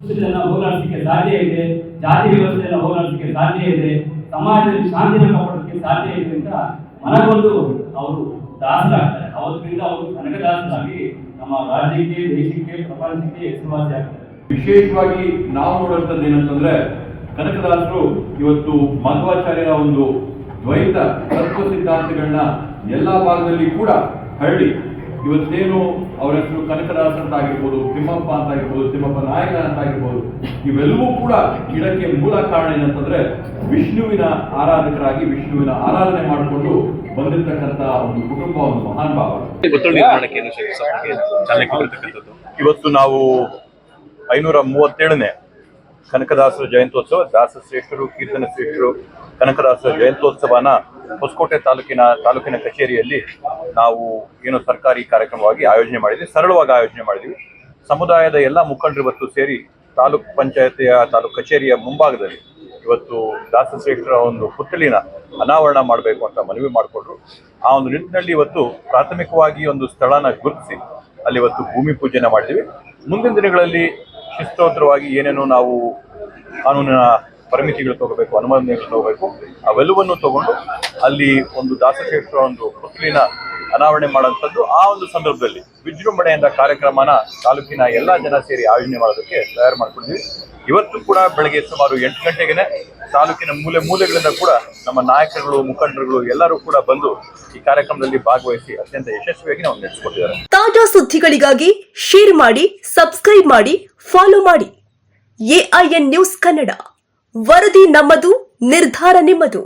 ಹೋರಾಡಿಸಲಿಕ್ಕೆ ಸಾಧ್ಯ ಇದೆ, ಜಾತಿ ವ್ಯವಸ್ಥೆಯನ್ನು ಹೋರಾಡಿಸಲಿಕ್ಕೆ ಸಾಧ್ಯ ಇದೆ, ಸಮಾಜದಲ್ಲಿ ಶಾಂತಿನ ಕಾಪಾಡಲಿಕ್ಕೆ ಸಾಧ್ಯ ಇದೆ ಅಂತ ಮನಗೊಂಡು ಅವರು ದಾಸರಾಗ್ತಾರೆ. ಅವತ್ತಿನಿಂದ ಅವರು ಕನಕದಾಸರಾಗಿ ನಮ್ಮ ರಾಜ್ಯಕ್ಕೆ, ದೇಶಕ್ಕೆ, ಪ್ರಪಂಚಕ್ಕೆ ಹೆಸರುವಾಸಿ ಆಗ್ತಾರೆ. ವಿಶೇಷವಾಗಿ ನಾವು ನೋಡುವಂಥದ್ದು ಏನಂತಂದ್ರೆ ಕನಕದಾಸರು ಇವತ್ತು ಮಧ್ವಾಚಾರ್ಯರ ಒಂದು ದ್ವೈತ ತತ್ವ ಸಿದ್ಧಾಂತಗಳನ್ನ ಎಲ್ಲಾ ಭಾಗದಲ್ಲಿ ಕೂಡ ಹರಡಿ ಇವತ್ತೇನು ಅವರ ಹೆಸರು ಕನಕದಾಸ ಅಂತ ಆಗಿರ್ಬೋದು ತಿಮ್ಮಪ್ಪ ಅಂತ ಆಗಿರ್ಬೋದು ತಿಮ್ಮಪ್ಪ ನಾಯಕ ಅಂತ ಆಗಿರ್ಬೋದು ಇವೆಲ್ಲವೂ ಕೂಡ ಇದಕ್ಕೆ ಮೂಲ ಕಾರಣ ಏನಂತಂದ್ರೆ ವಿಷ್ಣುವಿನ ಆರಾಧಕರಾಗಿ ವಿಷ್ಣುವಿನ ಆರಾಧನೆ ಮಾಡಿಕೊಂಡು ಬಂದಿರತಕ್ಕಂತ ಒಂದು ಕುಟುಂಬ ಒಂದು ಮಹಾನ್ ಭಾವ. ಇವತ್ತು ನಾವು ಐನೂರ ಮೂವತ್ತೇಳನೇ ಕನಕದಾಸರ ಜಯಂತ್ಯೋತ್ಸವ ದಾಸ ಶ್ರೇಷ್ಠರು ಕೀರ್ತನ ಶ್ರೇಷ್ಠರು ಕನಕದಾಸರ ಜಯಂತ್ಯೋತ್ಸವನ ಹೊಸಕೋಟೆ ತಾಲೂಕಿನ ತಾಲೂಕಿನ ಕಚೇರಿಯಲ್ಲಿ ನಾವು ಏನು ಸರ್ಕಾರಿ ಕಾರ್ಯಕ್ರಮವಾಗಿ ಆಯೋಜನೆ ಮಾಡಿದ್ವಿ, ಸರಳವಾಗಿ ಆಯೋಜನೆ ಮಾಡಿದ್ವಿ. ಸಮುದಾಯದ ಎಲ್ಲ ಮುಖಂಡರು ಇವತ್ತು ಸೇರಿ ತಾಲೂಕ್ ಪಂಚಾಯತಿಯ, ತಾಲೂಕ್ ಕಚೇರಿಯ ಮುಂಭಾಗದಲ್ಲಿ ಇವತ್ತು ದಾಸಶ್ರೇಷ್ಠರ ಒಂದು ಪುತ್ಥಳಿನ ಅನಾವರಣ ಮಾಡಬೇಕು ಅಂತ ಮನವಿ ಮಾಡಿಕೊಂಡ್ರು. ಆ ಒಂದು ನಿಟ್ಟಿನಲ್ಲಿ ಇವತ್ತು ಪ್ರಾಥಮಿಕವಾಗಿ ಒಂದು ಸ್ಥಳನ ಗುರುತಿಸಿ ಅಲ್ಲಿ ಇವತ್ತು ಭೂಮಿ ಪೂಜೆನ ಮಾಡಿದ್ವಿ. ಮುಂದಿನ ದಿನಗಳಲ್ಲಿ ಶಿಸ್ತೋತ್ತರವಾಗಿ ಏನೇನು ನಾವು ಕಾನೂನಿನ ಪರಿಮಿತಿಗಳು ತಗೋಬೇಕು, ಅನುಮೋದನೆಗಳು ತಗೋಬೇಕು, ಅವೆಲ್ಲವನ್ನು ತಗೊಂಡು ಅಲ್ಲಿ ಒಂದು ದಾಸಶ್ರೇಷ್ಠರ ಒಂದು ಪುತ್ಲಿನ ಅನಾವರಣೆ ಮಾಡುವಂಥದ್ದು ಆ ಒಂದು ಸಂದರ್ಭದಲ್ಲಿ ವಿಜೃಂಭಣೆಯಿಂದ ಕಾರ್ಯಕ್ರಮನ ತಾಲೂಕಿನ ಎಲ್ಲ ಜನ ಸೇರಿ ಆಯೋಜನೆ ಮಾಡೋದಕ್ಕೆ ತಯಾರು ಮಾಡ್ಕೊಂಡಿದ್ವಿ. ಇವತ್ತು ಕೂಡ ಬೆಳಗ್ಗೆ ಸುಮಾರು ಎಂಟು ಗಂಟೆಗೆ ತಾಲೂಕಿನ ಮೂಲೆ ಮೂಲೆಗಳಿಂದ ಕೂಡ ನಮ್ಮ ನಾಯಕರುಗಳು, ಮುಖಂಡರುಗಳು ಎಲ್ಲರೂ ಕೂಡ ಬಂದು ಈ ಕಾರ್ಯಕ್ರಮದಲ್ಲಿ ಭಾಗವಹಿಸಿ ಅತ್ಯಂತ ಯಶಸ್ವಿಯಾಗಿ ನಾವು ನಡೆಸಿಕೊಟ್ಟಿದ್ದಾರೆ. ತಾಜಾ ಸುದ್ದಿಗಳಿಗಾಗಿ ಶೇರ್ ಮಾಡಿ ಸಬ್ಸ್ಕ್ರೈಬ್ ಮಾಡಿ ಫಾಲೋ ಮಾಡಿ. ಎಐಎನ್ ನ್ಯೂಸ್ ಕನ್ನಡ ವರದಿ ನಮ್ಮದು, ನಿರ್ಧಾರ ನಿಮ್ಮದು.